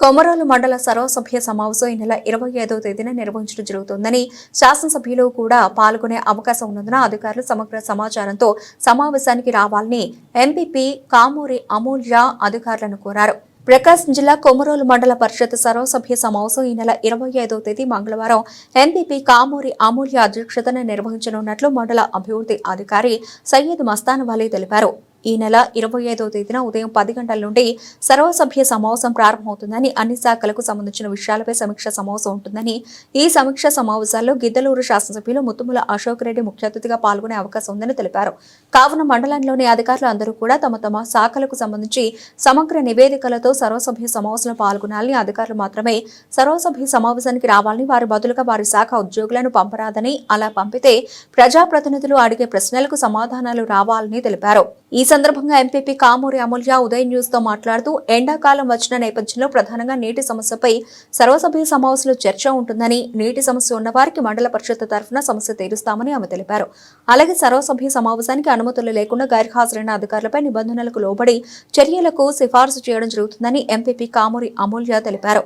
కొమరోలు మండల సర్వసభ్య సమావేశం ఈ నెల ఇరవై ఐదవ తేదీన నిర్వహించడం జరుగుతుందని శాసనసభ్యులు కూడా పాల్గొనే అవకాశం ఉన్నందున అధికారులు సమగ్ర సమాచారంతో సమావేశానికి రావాలని ఎంపీపీ కామూరి అమూల్య అధికారులను కోరారు. ప్రకాశం జిల్లా కొమరోలు మండల పరిషత్ సర్వసభ్య సమావేశం ఈ నెల ఇరవై ఐదవ తేదీ మంగళవారం ఎంపీపీ కామూరి అమూల్య అధ్యక్షతన నిర్వహించనున్నట్లు మండల అభివృద్ధి అధికారి సయ్యద్ మస్తాన్ వలీ తెలిపారు. ఈ నెల ఇరవై ఐదవ తేదీన ఉదయం పది గంటల నుండి సర్వసభ్య సమావేశం ప్రారంభమవుతుందని అన్ని శాఖలకు సంబంధించిన విషయాలపై సమీక్ష సమావేశం ఉంటుందని ఈ సమీక్ష సమావేశాల్లో గిద్దలూరు శాసనసభ్యులు ముత్తుముల అశోక్ రెడ్డి ముఖ్య అతిథిగా పాల్గొనే అవకాశం ఉందని తెలిపారు. కావున మండలంలోని అధికారులు అందరూ కూడా తమ తమ శాఖలకు సంబంధించి సమగ్ర నివేదికలతో సర్వసభ్య సమావేశంలో పాల్గొనాలని అధికారులు మాత్రమే సర్వసభ్య సమావేశానికి రావాలని వారి బదులుగా వారి శాఖ ఉద్యోగులను పంపరాదని అలా పంపితే ప్రజాప్రతినిధులు అడిగే ప్రశ్నలకు సమాధానాలు రావాలని తెలిపారు. ఈ సందర్భంగా ఎంపీపీ కామూరి అమూల్య ఉదయ్ న్యూస్తో మాట్లాడుతూ ఎండాకాలం వచ్చిన నేపథ్యంలో ప్రధానంగా నీటి సమస్యపై సర్వసభ్య సమావేశంలో చర్చ ఉంటుందని నీటి సమస్య ఉన్న వారికి మండల పరిషత్ తరఫున సమస్య తీరుస్తామని ఆమె తెలిపారు. అలాగే సర్వసభ్య సమావేశానికి అనుమతులు లేకుండా గైర్హాజరైన అధికారులపై నిబంధనలకు లోబడి చర్యలకు సిఫార్సు చేయడం జరుగుతుందని ఎంపీపీ కామూరి అమూల్య తెలిపారు.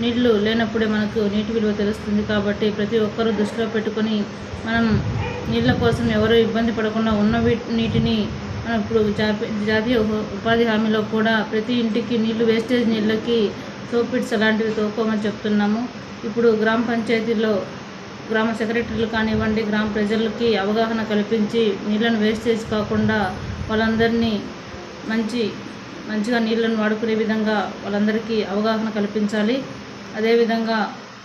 నీళ్ళు లేనప్పుడే మనకు నీటి విలువ తెలుస్తుంది కాబట్టి ప్రతి ఒక్కరూ దృష్టిలో పెట్టుకొని మనం నీళ్ళ కోసం ఎవరు ఇబ్బంది పడకుండా ఉన్న నీటిని మనం ఇప్పుడు జాపి- జాతీయ ఉపాధి హామీలో కూడా ప్రతి ఇంటికి నీళ్ళు వేస్టేజ్ నీళ్ళకి సోపిట్స్ అలాంటివి తోకోమని చెప్తున్నాము. ఇప్పుడు గ్రామ పంచాయతీలో గ్రామ సెక్రటరీలు కానివ్వండి గ్రామ ప్రజలకి అవగాహన కల్పించి నీళ్ళను వేస్టేజ్ కాకుండా వాళ్ళందరినీ మంచి మంచిగా నీళ్ళను వాడుకునే విధంగా వాళ్ళందరికీ అవగాహన కల్పించాలి. అదేవిధంగా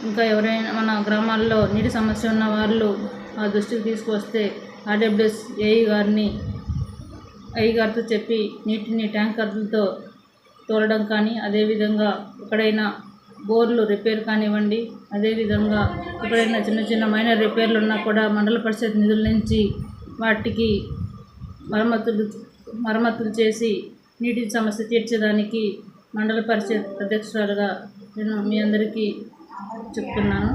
ఇంకా ఎవరైనా మన గ్రామాల్లో నీటి సమస్య ఉన్న వాళ్ళు మా దృష్టికి తీసుకువస్తే ఆర్డబ్ల్యూఎస్ ఏఈ గారిని ఐ గారితో చెప్పి నీటిని ట్యాంకర్లతో తోలడం కానీ అదేవిధంగా ఎక్కడైనా బోర్లు రిపేర్ కానివ్వండి అదేవిధంగా ఎక్కడైనా చిన్న చిన్న మైనర్ రిపేర్లు ఉన్నా కూడా మండల పరిషత్ నిధుల నుంచి వాటికి మరమ్మతులు మరమ్మతులు చేసి నీటి సమస్య తీర్చడానికి మండల పరిషత్ అధ్యక్షురాలుగా నేను మీ అందరికీ చెప్తున్నాను.